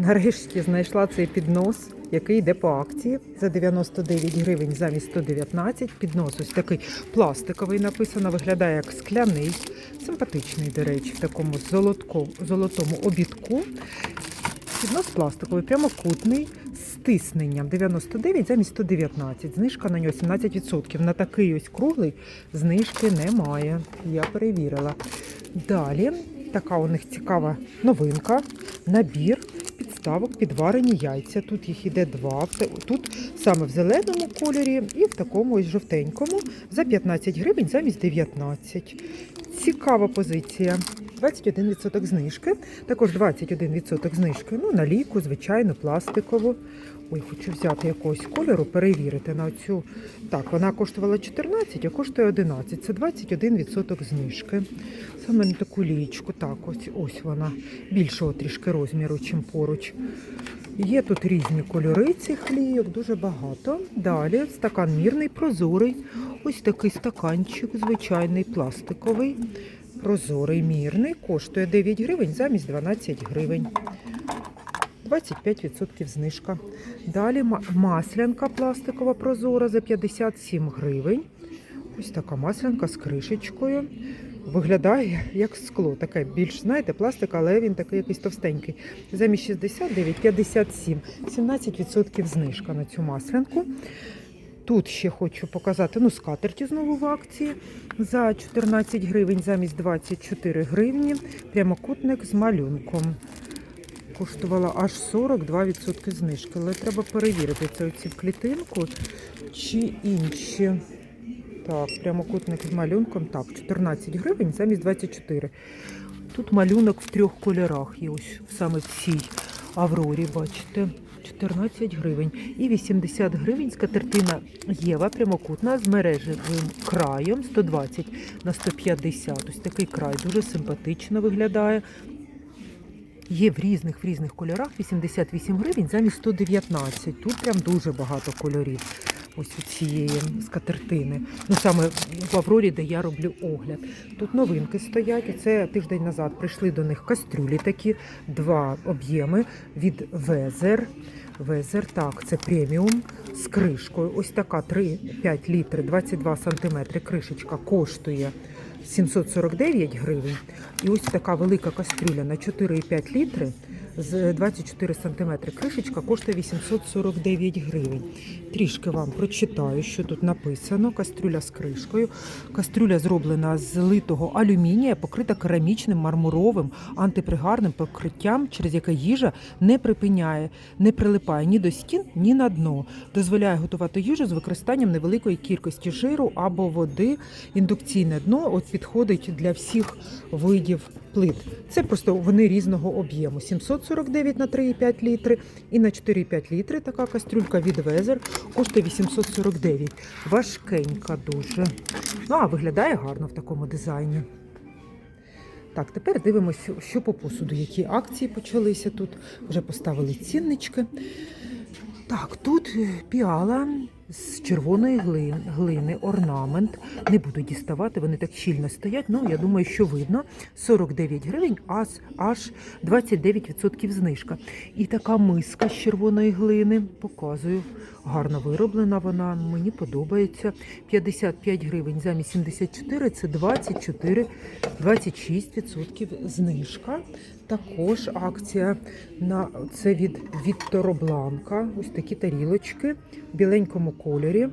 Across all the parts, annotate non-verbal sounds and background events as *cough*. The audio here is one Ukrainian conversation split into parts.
Нарешті знайшла цей піднос, який йде по акції за 99 гривень замість 119. Піднос ось такий пластиковий написано, виглядає як скляний, симпатичний, до речі, в такому золотко, золотому обідку. Піднос пластиковий, прямокутний, з тисненням 99 замість 119. Знижка на нього 17%. На такий ось круглий знижки немає. Я перевірила. Далі така у них цікава новинка. Набір підставок підварені яйця. Тут їх іде два. Тут саме в зеленому кольорі і в такому ось жовтенькому за 15 гривень замість 19. Цікава позиція. 21% знижки, також 21% знижки. Ну, на ліку, звичайно, пластикову. Ой, хочу взяти якогось кольору, перевірити на цю. Так, вона коштувала 14, а коштує 11. Це 21% знижки. Саме на таку лічку. Так, ось ось вона більшого трішки розміру, чим поруч. Є тут різні кольори цих лійок, дуже багато. Далі стакан мірний, прозорий. Ось такий стаканчик, звичайний пластиковий. Прозорий мірний, коштує 9 гривень замість 12 гривень. 25% знижка. Далі маслянка пластикова прозора за 57 гривень. Ось така маслянка з кришечкою. Виглядає як скло, таке більш, знаєте, пластик, але він такий якийсь товстенький. Замість 69, 57, 17% знижка на цю маслянку. Тут ще хочу показати ну, скатерті знову в акції за 14 гривень замість 24 гривні. Прямокутник з малюнком. Коштувала аж 42% знижки, але треба перевірити це оці в клітинку чи інші. Так, прямокутник з малюнком. Так, 14 гривень замість 24. Тут малюнок в трьох кольорах є ось саме в цій Аврорі, бачите. 14 гривень. І 80 гривень скатертина Єва прямокутна з мережевим краєм 120 на 150. Ось такий край дуже симпатично виглядає. Є в різних в різних кольорах 88 гривень замість 119. Тут прям дуже багато кольорів. Ось у цієї скатертини. Ну саме в Аврорі, де я роблю огляд. Тут новинки стоять. І це тиждень назад прийшли до них кастрюлі такі, два об'єми від Везер. Везер, так, це преміум з кришкою. Ось така 3-5 літри, 22 сантиметри. Кришечка коштує 749 гривень. І ось така велика кастрюля на 4,5 літри з 24 сантиметри. Кришечка коштує 849 гривень. Трішки вам прочитаю, що тут написано. Кастрюля з кришкою. Кастрюля зроблена з литого алюмінія, покрита керамічним мармуровим антипригарним покриттям, через яке їжа не припиняє, не прилипає ні до стін, ні на дно. Дозволяє готувати їжу з використанням невеликої кількості жиру або води. Індукційне дно от підходить для всіх видів плит. Це просто вони різного об'єму. 749 на 3,5 літри і на 4,5 літри така кастрюлька від Везер коштує 849. Важкенька дуже. Ну, а виглядає гарно в такому дизайні. Так, тепер дивимося, що по посуду, які акції почалися тут. Вже поставили ціннички. Так, тут е, піала з червоної глини, глини, орнамент. Не буду діставати, вони так щільно стоять. Ну, я думаю, що видно. 49 гривень, аж, аж 29% знижка. І така миска з червоної глини, показую. Гарно вироблена вона, мені подобається. 55 гривень замість 74, це 24, 26% знижка. Також акція на це від Вітторо Бланка. Ось такі тарілочки в біленькому кольорі.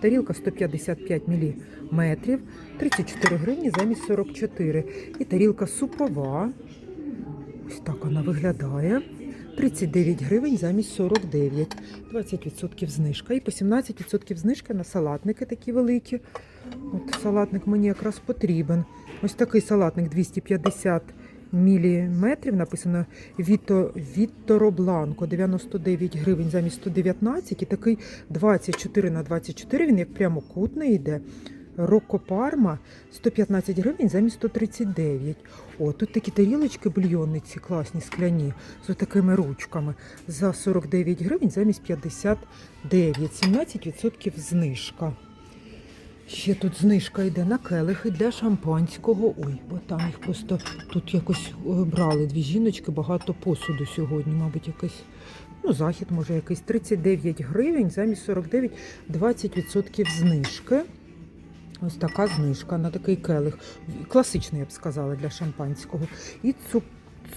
Тарілка 155 мм, 34 гривні замість 44. І тарілка супова. Ось так вона виглядає. 39 гривень замість 49. 20% знижка. І по 17% знижка на салатники такі великі. От салатник мені якраз потрібен. Ось такий салатник 250 міліметрів. Написано Віто, Вітторо Бланко 99 гривень замість 119. І такий 24 на 24, він як прямокутний йде. Рокко Парма 115 гривень замість 139. О, тут такі тарілочки бульйонниці класні, скляні, з такими ручками. За 49 гривень замість 59. 17% знижка. Ще тут знижка йде на келихи для шампанського. Ой, бо там їх просто тут якось е, брали дві жіночки, багато посуду сьогодні, мабуть, якийсь. Ну, захід може якийсь 39 гривень, замість 49 20% знижки. Ось така знижка на такий келих. Класичний, я б сказала, для шампанського. І цу-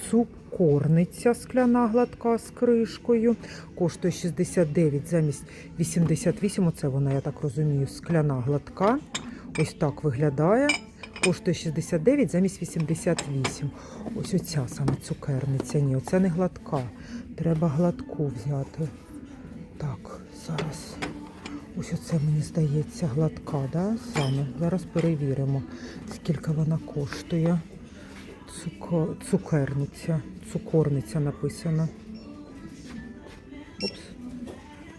цукорниця скляна гладка з кришкою. Коштує 69 замість 88. Оце вона, я так розумію, скляна гладка. Ось так виглядає. Коштує 69 замість 88. Ось оця саме цукерниця. Ні, оця не гладка. Треба гладку взяти. Так, зараз. Ось оце мені здається гладка, да? Саме. Зараз перевіримо, скільки вона коштує. Цуко... Цукерниця. Цукорниця написано. Опс.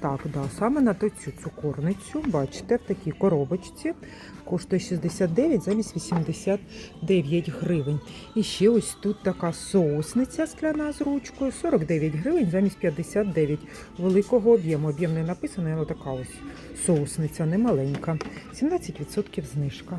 Так, да, саме на цю цукорницю, бачите, в такій коробочці коштує 69 замість 89 гривень. І ще ось тут така соусниця скляна з ручкою, 49 гривень замість 59 великого об'єму. Об'єм не написано, але така ось соусниця немаленька. 17% знижка.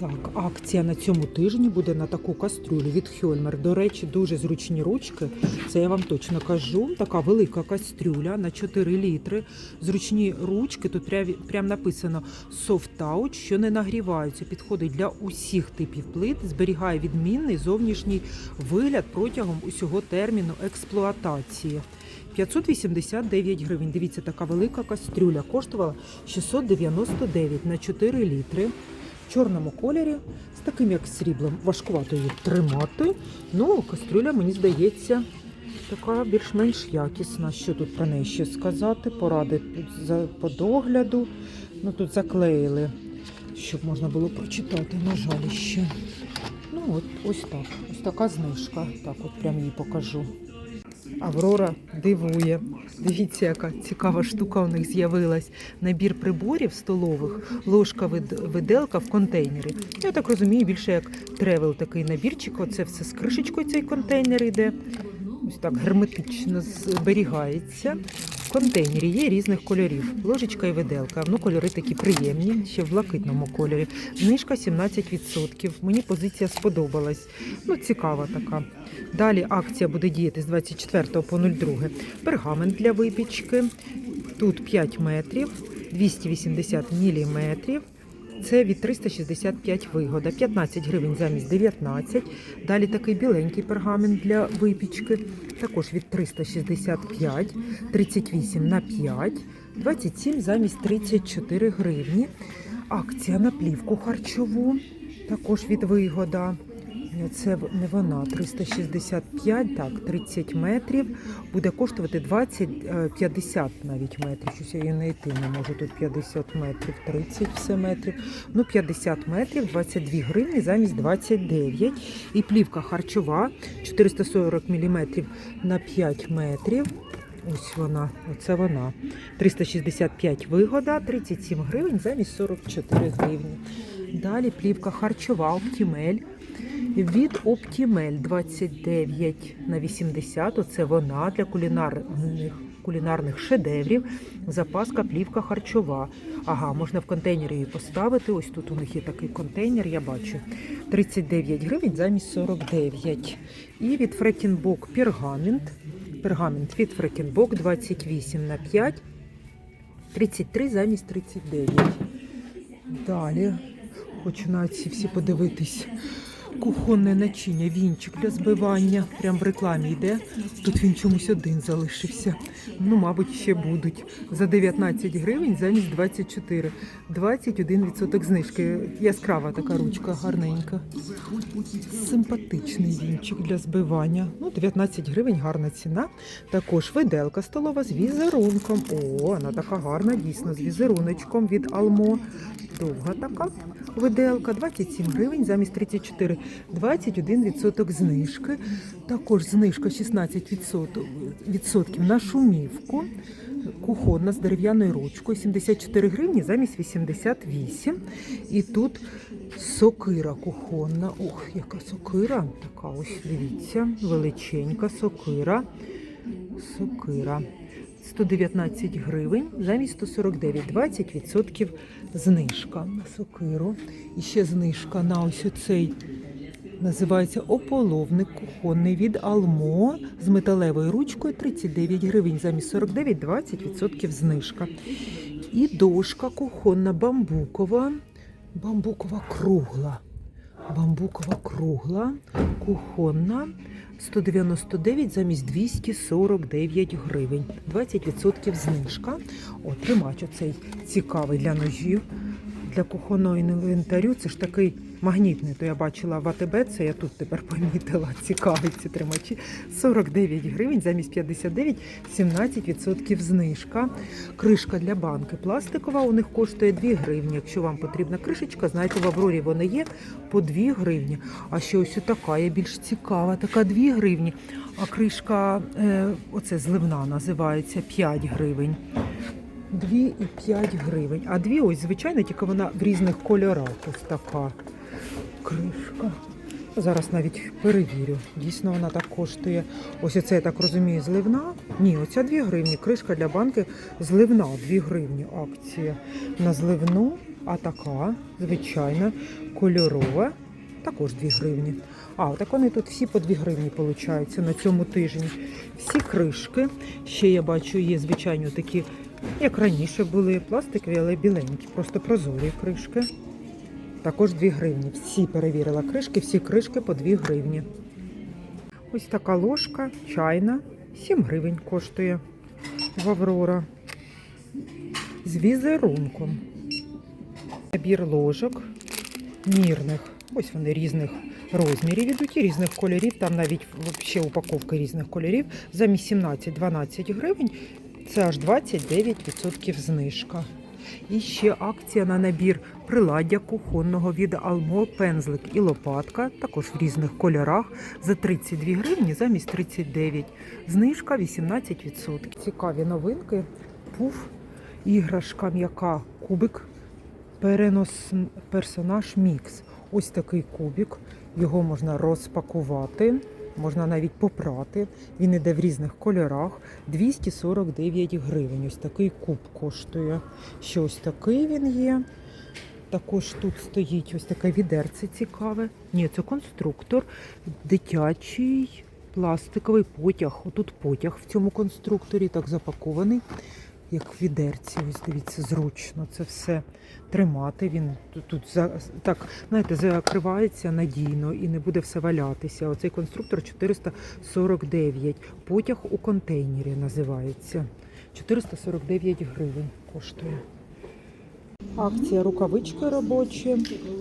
Так, акція на цьому тижні буде на таку кастрюлю від Хьольмер. До речі, дуже зручні ручки. Це я вам точно кажу. Така велика кастрюля на 4 літри. Зручні ручки. Тут прям, прям написано Soft Touch, що не нагріваються. Підходить для усіх типів плит, зберігає відмінний зовнішній вигляд протягом усього терміну експлуатації. 589 гривень. Дивіться, така велика кастрюля коштувала 699 на 4 літри в чорному кольорі, з таким як сріблом. Важкувато її тримати. Ну, кастрюля, мені здається, така більш-менш якісна. Що тут про неї ще сказати? Поради по догляду. Ну тут заклеїли, щоб можна було прочитати, на жаль, ще. Ну, от ось так. Ось така знижка. Так, от прям її покажу. Аврора дивує. Дивіться, яка цікава штука у них з'явилась. Набір приборів столових, ложка вид- виделка в контейнері. Я так розумію, більше як тревел такий набірчик. Оце все з кришечкою цей контейнер йде. Ось так герметично зберігається. Контейнері є різних кольорів. Ложечка і виделка. Ну, кольори такі приємні, ще в блакитному кольорі. Знижка 17%. Мені позиція сподобалась. Ну, цікава така. Далі акція буде діяти з 24 по 02. Пергамент для випічки. Тут 5 метрів, 280 міліметрів. Це від 365 вигода, 15 гривень замість 19. Далі такий біленький пергамент для випічки, також від 365, 38 на 5, 27 замість 34 гривні. Акція на плівку харчову, також від вигода. Це не вона, 365, так, 30 метрів. Буде коштувати 20, е, 50 навіть метрів. Щось я її не йти не можу. Тут 50 метрів, 30 все метрів. Ну, 50 метрів, 22 гривні замість 29. І плівка харчова 440 мм на 5 метрів. Ось вона, оце вона. 365 вигода, 37 гривень замість 44 гривні. Далі плівка харчова Оптімель. Від Оптімель 29 на 80. Оце вона для кулінарних, кулінарних шедеврів. Запаска плівка харчова. Ага, можна в контейнері її поставити. Ось тут у них є такий контейнер, я бачу. 39 гривень замість 49. І від Фрекінбок пергамент. Пергамент від Фрекінбок 28 на 5. 33 замість 39. Далі хочу на ці всі подивитись. Кухонне начиння, вінчик для збивання. Прям в рекламі йде. Тут він чомусь один залишився. Ну, мабуть, ще будуть. За 19 гривень замість 24. 21% знижки. Яскрава така ручка, гарненька. Симпатичний вінчик для збивання. Ну, 19 гривень, гарна ціна. Також виделка столова з візерунком. О, вона така гарна, дійсно, з візеруночком від Алмо. Довга така виделка, 27 гривень замість 34, 21% знижки. Також знижка 16% на шумівку. Кухонна з дерев'яною ручкою, 74 гривні замість 88. І тут сокира кухонна. Ох, яка сокира. Така ось, дивіться, величенька сокира. Сокира. 119 гривень замість 149, 20% знижка на сокиру. І ще знижка на ось оцей називається ополовник кухонний від Алмо з металевою ручкою 39 гривень замість 49, 20% знижка. І дошка кухонна бамбукова, бамбукова кругла. Бамбукова кругла, кухонна 199 замість 249 гривень. 20% знижка. О, тримач оцей цікавий для ножів, для кухонного інвентарю. Це ж такий магнітний. То я бачила в АТБ, це я тут тепер помітила. *laughs* Цікавий ці тримачі. 49 гривень замість 59, 17% знижка. Кришка для банки пластикова у них коштує 2 гривні. Якщо вам потрібна кришечка, знаєте, в Аврорі вони є по 2 гривні. А ще ось така є більш цікава, така 2 гривні. А кришка, е, оце зливна називається 5 гривень. 2 і 5 гривень. А дві ось звичайно, тільки вона в різних кольорах. Ось така кришка. Зараз навіть перевірю. Дійсно, вона так коштує. Ось оце, я так розумію, зливна. Ні, оця 2 гривні. Кришка для банки зливна, 2 гривні акція на зливну, а така, звичайна, кольорова, також 2 гривні. А, так вони тут всі по 2 гривні виходить на цьому тижні. Всі кришки. Ще я бачу, є звичайно такі, як раніше були, пластикові, але біленькі, просто прозорі кришки. Також 2 гривні. Всі перевірила кришки, всі кришки по 2 гривні. Ось така ложка чайна, 7 гривень коштує в Аврора. З візерунком. Набір ложок мірних. Ось вони різних розмірів ідуть і різних кольорів. Там навіть ще упаковки різних кольорів. Замість 17-12 гривень це аж 29% знижка. І ще акція на набір приладдя кухонного від Алмо пензлик і лопатка, також в різних кольорах, за 32 гривні замість 39. Знижка 18%. Цікаві новинки. Пуф, іграшка м'яка, кубик, перенос персонаж мікс. Ось такий кубик. Його можна розпакувати, можна навіть попрати. Він іде в різних кольорах. 249 гривень. Ось такий куб коштує. Ще ось такий він є. Також тут стоїть ось таке відерце цікаве. Ні, це конструктор, дитячий пластиковий потяг. Отут потяг в цьому конструкторі, так запакований, як в відерці. Ось дивіться, зручно це все тримати. Він тут, за, так, знаєте, закривається надійно і не буде все валятися. Оцей конструктор 449. Потяг у контейнері називається. 449 гривень коштує. Акція рукавички робочі,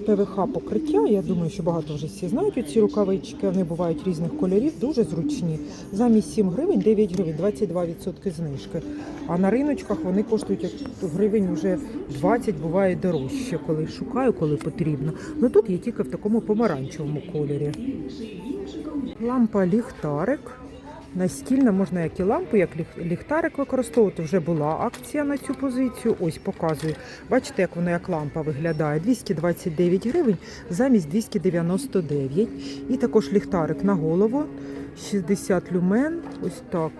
ПВХ покриття. Я думаю, що багато вже всі знають ці рукавички. Вони бувають різних кольорів, дуже зручні. Замість 7 гривень, 9 гривень, 22% знижки. А на риночках вони коштують як гривень вже 20, буває дорожче, коли шукаю, коли потрібно. Ну тут є тільки в такому помаранчевому кольорі. Лампа ліхтарик. Настільна можна як і лампу, як ліхтарик використовувати. Вже була акція на цю позицію. Ось показую. Бачите, як вона як лампа виглядає. 229 гривень замість 299. І також ліхтарик на голову. 60 люмен. Ось так.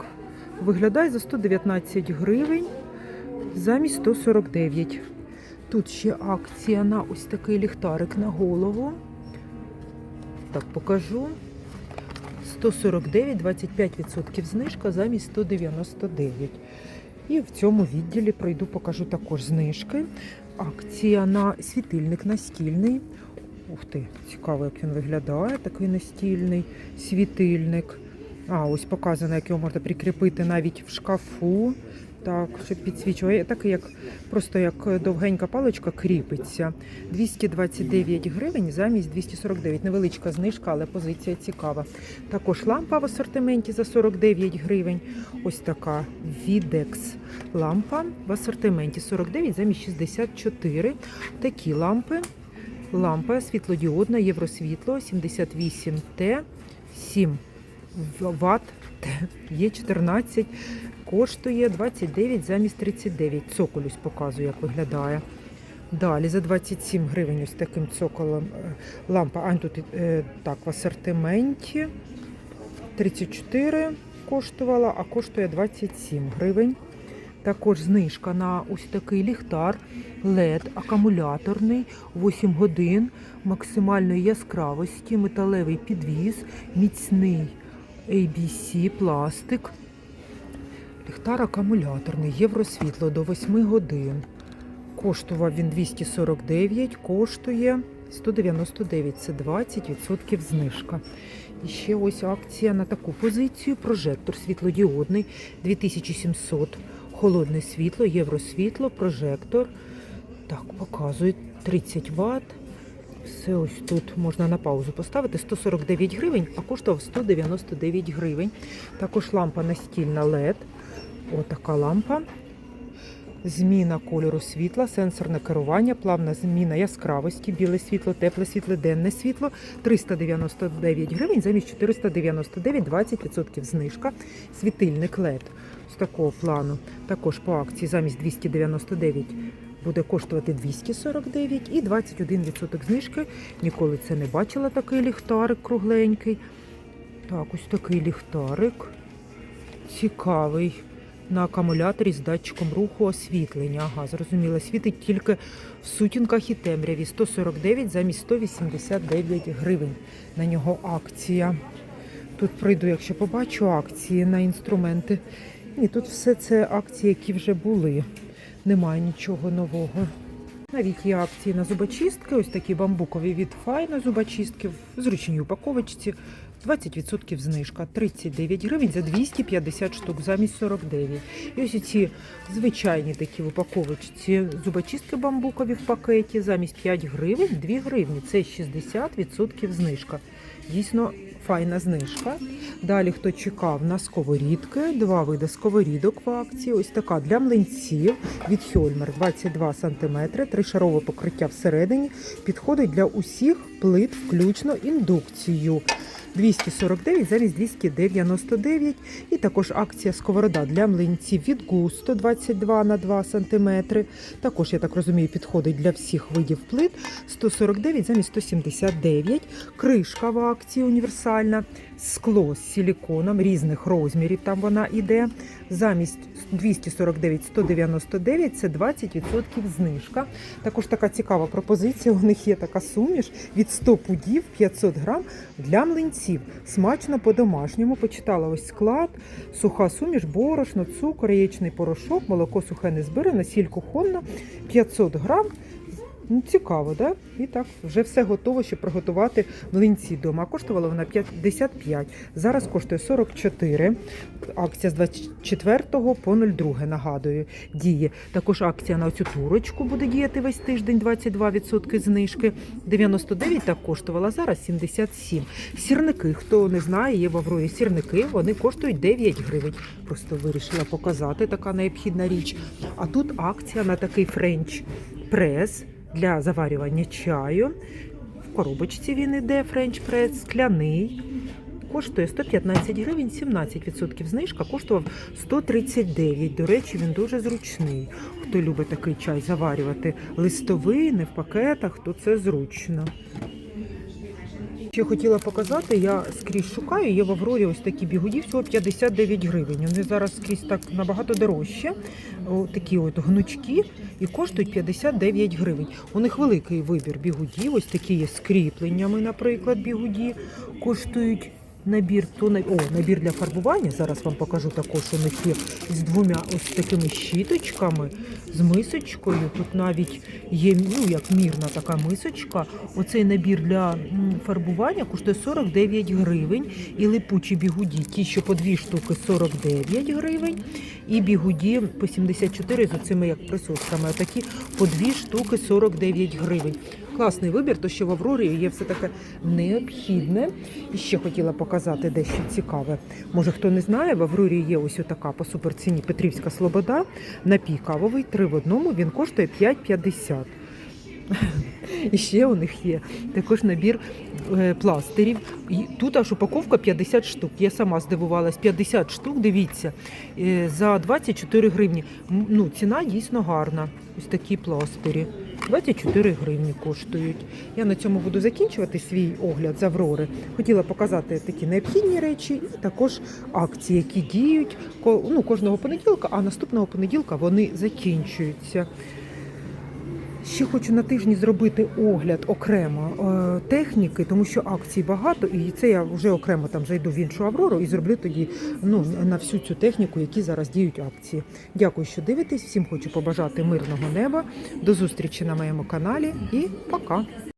Виглядає за 119 гривень замість 149. Тут ще акція на ось такий ліхтарик на голову. Так, покажу. 149, 25% знижка замість 199. І в цьому відділі пройду, покажу також знижки. Акція на світильник настільний. Ух ти, цікаво, як він виглядає, такий настільний світильник. А, ось показано, як його можна прикріпити навіть в шкафу. Так, щоб підсвічує. Такий, як просто як довгенька паличка кріпиться. 229 гривень замість 249. Невеличка знижка, але позиція цікава. Також лампа в асортименті за 49 гривень. Ось така Videx лампа в асортименті 49 замість 64. Такі лампи. Лампа світлодіодна, євросвітло 78Т, 7 Вт, є 14, коштує 29 замість 39. Цоколь ось показую, як виглядає. Далі за 27 гривень ось таким цоколем е, лампа. А тут е, так в асортименті 34, коштувала, а коштує 27 гривень. Також знижка на ось такий ліхтар LED акумуляторний 8 годин максимальної яскравості, металевий підвіз, міцний ABC пластик. Ліхтар акумуляторний, євросвітло до 8 годин. Коштував він 249, коштує 199, це 20% знижка. І ще ось акція на таку позицію. Прожектор світлодіодний 2700. Холодне світло, євросвітло, прожектор. Так, показує 30 Вт. Все ось тут можна на паузу поставити. 149 гривень, а коштував 199 гривень. Також лампа настільна LED. Отака лампа. Зміна кольору світла, сенсорне керування, плавна зміна яскравості, біле світло, тепле світло, денне світло 399 гривень замість 499, 20% знижка. Світильник LED з такого плану. Також по акції замість 299 буде коштувати 249 і 21% знижки. Ніколи це не бачила такий ліхтарик кругленький. Так, ось такий ліхтарик. Цікавий. На акумуляторі з датчиком руху освітлення. Ага, зрозуміло, світить тільки в сутінках і темряві. 149 замість 189 гривень. На нього акція. Тут прийду, якщо побачу акції на інструменти. Ні, тут все це акції, які вже були. Немає нічого нового. Навіть є акції на зубочистки, ось такі бамбукові від Файна зубочистки в зручній упаковочці. 20% знижка, 39 гривень за 250 штук замість 49. І ось ці звичайні такі в упаковочці зубочистки бамбукові в пакеті замість 5 гривень 2 гривні. Це 60% знижка. Дійсно файна знижка. Далі, хто чекав на сковорідки, два види сковорідок в акції. Ось така для млинців від Хьольмер 22 см, тришарове покриття всередині. Підходить для усіх плит, включно індукцію. 249 замість 299. І також акція сковорода для млинців від Густо 22 на 2 см. Також, я так розумію, підходить для всіх видів плит 149 замість 179. Кришка в акції універсальна. Скло з силіконом різних розмірів. Там вона іде. Замість 249 199 це 20% знижка. Також така цікава пропозиція. У них є така суміш від 100 пудів 500 грам для млинців. Смачно по-домашньому. Почитала ось склад, суха суміш, борошно, цукор, яєчний порошок, молоко сухе не незбиране, сіль кухонна 500 грам. Ну, цікаво, да? І так, вже все готово, щоб приготувати млинці вдома. Коштувала вона 55. Зараз коштує 44. Акція з 24 по 02, нагадую, діє. Також акція на цю турочку буде діяти весь тиждень, 22% знижки. 99 так коштувала, зараз 77. Сірники, хто не знає, є в Аврої сірники, вони коштують 9 гривень. Просто вирішила показати така необхідна річ. А тут акція на такий френч прес для заварювання чаю. В коробочці він іде френч прес, скляний. Коштує 115 гривень, 17% знижка, коштував 139. До речі, він дуже зручний. Хто любить такий чай заварювати листовий, не в пакетах, то це зручно. Ще хотіла показати, я скрізь шукаю, є в Аврорі ось такі бігуді, всього 59 гривень. Вони зараз скрізь так набагато дорожче. Такі от гнучки і коштують 59 гривень. У них великий вибір бігудів, ось такі є з наприклад, бігуді коштують. Набір то на о, набір для фарбування. Зараз вам покажу також. У них є з двома ось такими щіточками, з мисочкою. Тут навіть є ну як мірна така мисочка. Оцей набір для фарбування коштує 49 гривень. І липучі бігуді, ті, що по дві штуки 49 гривень. І бігуді по 74 з оцими як присосками. Такі по дві штуки 49 гривень. Класний вибір, то що в Аврорі є все таке необхідне. І ще хотіла показати дещо цікаве. Може, хто не знає, в Аврорі є ось така по суперціні Петрівська Слобода. Напій кавовий, три в одному, він коштує 5,50. І ще у них є також набір е, пластирів. І тут аж упаковка 50 штук. Я сама здивувалась. 50 штук, дивіться, е, за 24 гривні. Ну, ціна дійсно гарна. Ось такі пластирі. 24 гривні коштують. Я на цьому буду закінчувати свій огляд з Аврори. Хотіла показати такі необхідні речі і також акції, які діють ну, кожного понеділка, а наступного понеділка вони закінчуються. Ще хочу на тижні зробити огляд окремо е, техніки, тому що акцій багато, і це я вже окремо там зайду в іншу Аврору і зроблю тоді ну, на всю цю техніку, які зараз діють акції. Дякую, що дивитесь. Всім хочу побажати мирного неба. До зустрічі на моєму каналі і пока.